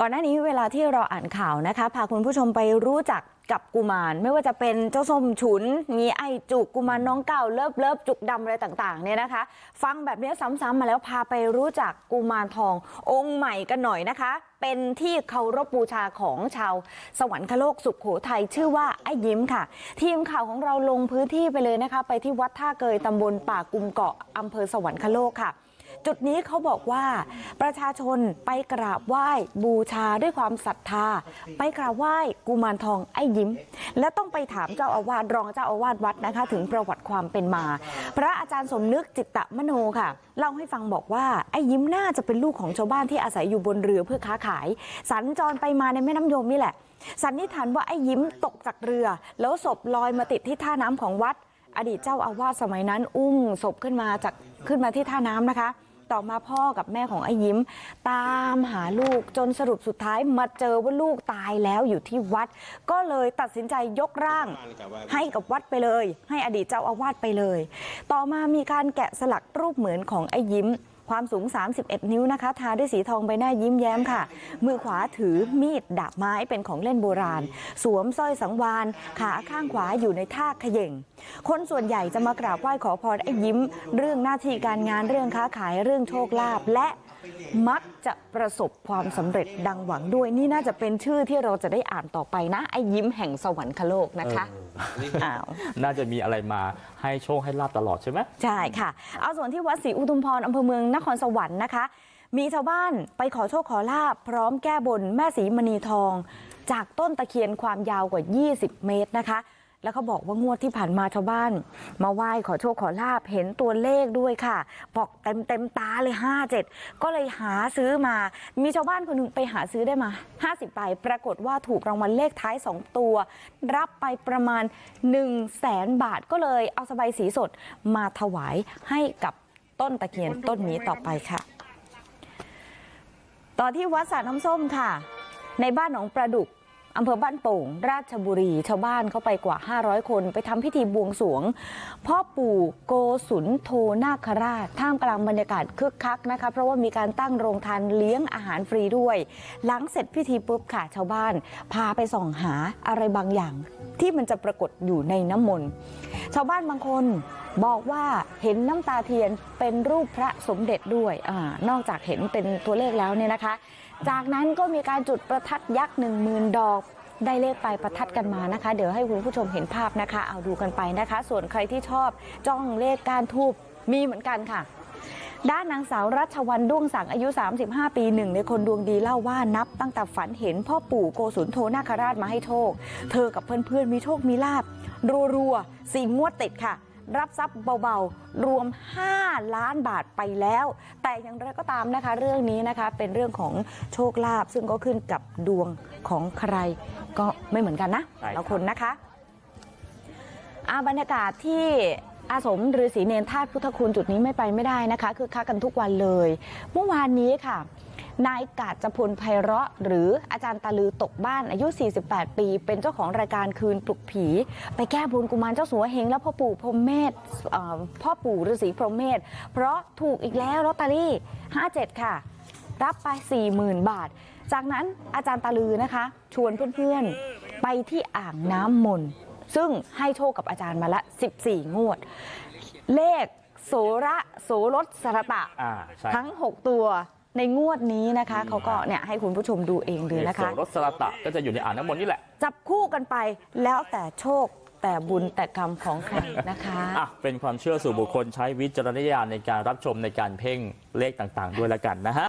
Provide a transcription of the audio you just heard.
ก่อนหน้านี้เวลาที่เราอ่านข่าวนะคะพาคุณผู้ชมไปรู้จักกับกุมารไม่ว่าจะเป็นเจ้าส้มฉุน มีไอจุกกุมารน้องเก่าเลิฟเลิฟจุกดำอะไรต่างๆเนี่ยนะคะ ฟังแบบนี้ซ้ำๆมาแล้วพาไปรู้จักกุมารทอง องค์ใหม่กันหน่อยนะคะ เป็นที่เคารพบูชาของชาว สวรรคโลกสุขโขทัยชื่อว่าไอ้ยิ้มค่ะ ทีมข่าวของเราลงพื้นที่ไปเลยนะคะ ไปที่วัดท่าเกยตำบลป่ากุมเกาะอำเภอสวรรคโลกค่ะ จุดนี้เขาบอกว่าประชาชนไปกราบไหว้บูชาด้วยความศรัทธาไปกราบไหว้กุมารทองไอ้ยิ้มและต้องไปถามเจ้าอาวาสรองเจ้าอาวาสวัดนะคะถึงประวัติความเป็นมา พระอาจารย์สมนึกจิตตมโนค่ะเล่าให้ฟังบอกว่าไอ้ยิ้มน่าจะเป็นลูกของชาวบ้านที่อาศัยอยู่บนเรือเพื่อค้าขาย สัญจรไปมาในแม่น้ำยมนี่แหละ สันนิษฐานว่าไอ้ยิ้มตกจากเรือ แล้วศพลอยมาติดที่ท่าน้ำของวัด อดีตเจ้าอาวาสสมัยนั้น อุ้มศพขึ้นมาจากขึ้นมาที่ท่าน้ำนะคะ ต่อมาพ่อกับแม่ของไอ้ยิ้ม ตามหาลูกจนสรุปสุดท้ายมาเจอว่าลูกตายแล้วอยู่ที่วัด ก็เลยตัดสินใจยกร่าง ให้กับวัดไปเลย ให้อดีตเจ้าอาวาสไปเลย ต่อมามีการแกะสลักรูปเหมือนของไอ้ยิ้ม ความสูง 31 นิ้วนะคะ ทาด้วยสีทองใบหน้ายิ้มแย้มค่ะ มือขวาถือมีดดาบไม้เป็นของเล่นโบราณ สวมสร้อยสังวาน ขาข้างขวาอยู่ในท่าเขย่ง คนส่วนใหญ่จะมากราบไหว้ขอพรไอ้ยิ้ม เรื่องหน้าที่การงานเรื่องค้าขายเรื่องโชคลาภและ มักจะประสบความสำเร็จดังหวังด้วยนี่น่าจะเป็นชื่อที่เราจะได้อ่านต่อไปนะไอ้ยิ้มแห่งสวรรคโลกนะคะอ้าวน่าจะมีอะไรมาให้โชคให้ลาบตลอดใช่ไหมใช่ค่ะ เอาส่วนที่วัดศรีอุทุมพรอำเภอเมืองนครสวรรค์นะคะ มีชาวบ้านไปขอโชคขอลาบพร้อมแก้บนแม่ศรีมณีทอง จากต้นตะเคียนความยาวกว่า 20 เมตรนะคะ แล้วเขาบอกว่างวดที่ผ่านมาชาวบ้านมาไหว้ขอโชคขอลาบเห็นตัวเลขด้วยค่ะบอกเต็มเต็มๆตาเลย57ก็เลยหาซื้อมา มีชาวบ้านคนหนึ่งไปหาซื้อได้มา50ใบปรากฏว่าถูกรางวัลเลขท้าย2ตัว รับไปประมาณ1 0 0 0 0แสนบาทก็เลยเอาสบายสีสดมาถวายให้กับต้นตะเคียนต้นนี้ต่อไปค่ะ ต่อที่วัดสระน้ำส้มค่ะ ในบ้านหนองประดุก อำเภอบ้านโป่งราชบุรีชาวบ้านเข้าไปกว่า500คนไปทำพิธีบวงสวงพ่อปู่โกสุนโทนาคราชท่ามกลางบรรยากาศคึกคักนะคะเพราะว่ามีการตั้งโรงทานเลี้ยงอาหารฟรีด้วยหลังเสร็จพิธีปุ๊บค่ะชาวบ้าน พาไปส่องหาอะไรบางอย่าง ที่มันจะปรากฏอยู่ในน้ำมนต์ชาวบ้านบางคนบอกว่าเห็นน้ำตาเทียนเป็นรูปพระสมเด็จด้วยอนอกจากเห็นเป็นตัวเลขแล้วเนี่ยนะคะจากนั้นก็มีการจุดประทัดยักษ์หนึ่งมืนดอกได้เลขไปลายประทัดกันมานะคะ เดี๋ยวให้คุณผู้ชมเห็นภาพนะคะ เอาดูกันไปนะคะ ส่วนใครที่ชอบจ้องเลขการทูบมีเหมือนกันค่ะ ด้านนางสาวรัชวันด้วงสังอายุ 35 ปีหนึ่งในคนดวงดีเล่าว่านับตั้งแต่ฝันเห็นพ่อปู่โกสุนโทนาคราชมาให้โชค เธอกับเพื่อนๆมีโชคมีลาบรัวๆสี่งวดติดค่ะ รับทรัพย์เบาๆ รวม 5 ล้านบาทไปแล้ว แต่อย่างไรก็ตามนะคะ เรื่องนี้นะคะเป็นเรื่องของโชคลาภซึ่งก็ขึ้นกับดวงของใครก็ไม่เหมือนกันนะใช่ครับแต่ละคนนะคะอาบรรยากาศที่อาสมฤาษีเนรธาตุพุทธคุณจุดนี้ไม่ไปไม่ได้นะคะคือคักกันทุกวันเลย เมื่อวานนี้ค่ะ นายกาจพลไพเราะหรืออาจารย์ตาลือตกบ้านอายุ 48 ปี เป็นเจ้าของรายการคืนปลุกผี ไปแก้บนกุมารเจ้าสัวเฮงและพ่อปู่พรหมเมธเอ่อพ่อปู่ฤาษีพรหมเมธเพราะถูกอีกแล้วลอตเตอรี่ 57 ค่ะ รับไป 40,000 บาท จากนั้นอาจารย์ตาลือนะคะ ชวนเพื่อนๆไปที่อ่างน้ำมนต์ซึ่งให้โชคกับอาจารย์มาละ 14 งวด เลขโสระโสรสสรตะอ่าใช่ทั้ง 6 ตัว ในงวดนี้นะคะเขาก็เนี่ยให้คุณผู้ชมดูเองเลยนะคะโสรสสระตะก็จะอยู่ในอ่างน้ำมนต์นี่แหละ จับคู่กันไปแล้วแต่โชคแต่บุญแต่กรรมของใครนะคะอะเป็นความเชื่อสู่บุคคลใช้วิจารณญาณในการรับชมในการเพ่งเลขต่างๆ ด้วยละกันนะฮะ